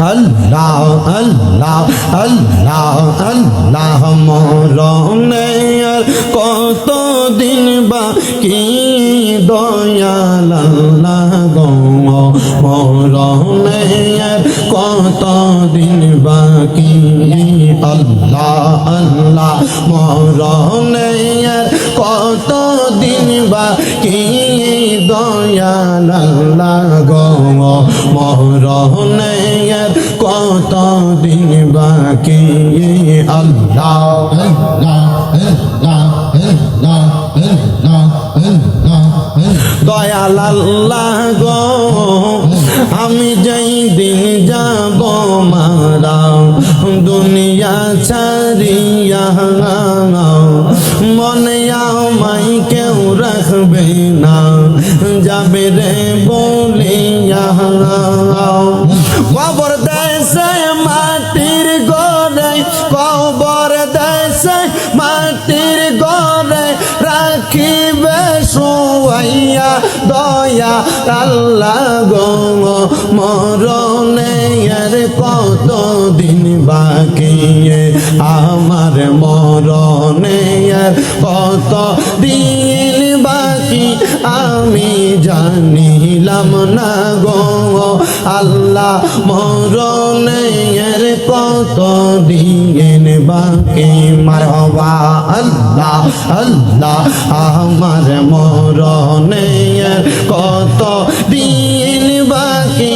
আল্লাহ আল্লাহ আল্লাহ আল্লাহ মরণে আর কত দিন বাকি দয়াল আল্লাহ গো মরণে আর কত দিন বাকি আল্লাহ আল্লাহ মরণে আর কত দিন বাকি দয়াল আল্লাহ গো মরণে আর কত বাকি আল্লাহ? গো, আমি যেই দিন যাব মারা, দুনিয়া ছাড়িয়া মনে আমাই কেউ রাখবে না, যাবে রে বলিয়া। রাখিবে সোয়াইয়া, দয়া, আল্লাহ গো মরণে আর কত দিন বাকি? আমার মরণে আর কত দিন বাকি? আমি জানিলাম না গো, আল্লাহ মরণে আর কত দিন বাকি মারবা আল্লাহ আল্লাহ, আমার মরণে আর কত দিন বাকি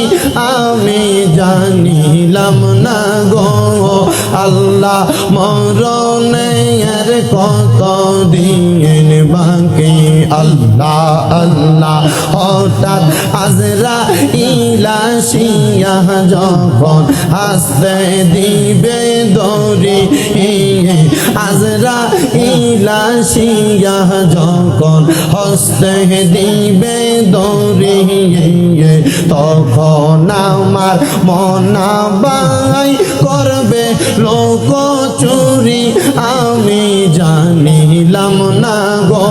আমি জানিলাম না গো, আল্লাহ মরণে আর কত বাকি। আল্লাহ আল্লাহ, হঠাৎ আজরা ইলাশিয়া যখন দিবে দরি আজরা ইলাশিয়া যখন হস্তে দিবে দরি তখন আমার মনা করবে লোক চুরি আমি জানিলাম না গো।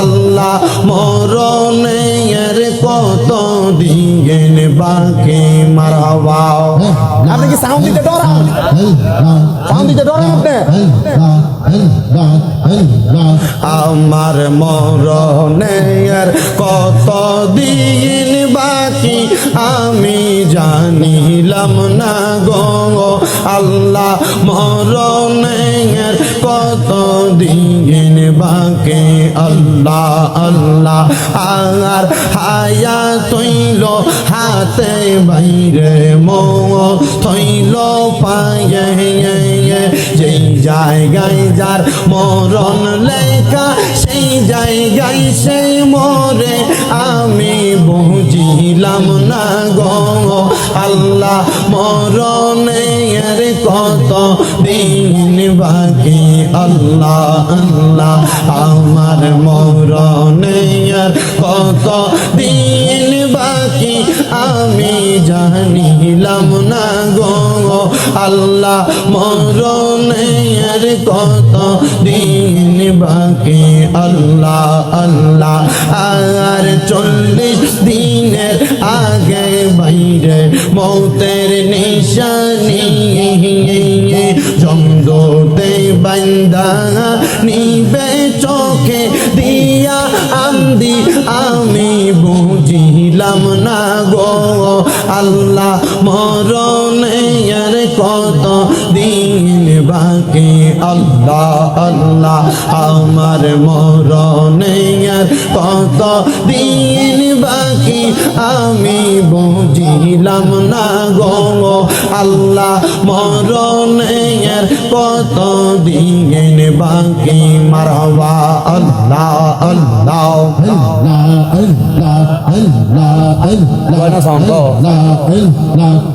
আল্লাহ মরণে এর কত দিন বাকি মারাবা। আপনি কি সাউন্ড দিতে ডরান সাউন্ড দিতে ডরান আপনি? আমার মরণে আর কত দিন বাকি আমি জানিলাম না গো। আল্লাহ মরণে আর কত দিন বাকি। আল্লাহ আল্লাহ আর হায়া তৈল হাতে বাইরে মো থইল পায়ে যেই জায়গায় যার মরণ লেখা জায়গায় সেই মরে, আমি বুঝিলাম না গো। আল্লাহ মরণে এর কত দিন বাকি? আল্লাহ আল্লাহ, আমার মরণে এর কত দিন বাকি? আমি জানিলাম না আল্লাহ, মরণে এর কত দিন বাকি? আল্লাহ আল্লাহ, আর চল্লিশ দিনের আগে বাইরে মৌতের নিশানি জমদোতে বান্দা নিবে চোখে দিয়া আন্দি আমি বুঝিলাম না গো, আল্লাহ মরণে আর কত দিন বাকি? আল্লাহ আল্লাহ, আমার মরণে আর কত দিন বাকি আমি বুঝিলাম না গো। আল্লাহ মরণের কত দিন বাকি? মারবা আল্লাহ আল্লাহ। আল্লাহ আল্লাহ আল্লাহ আল্লাহ আল্লাহ।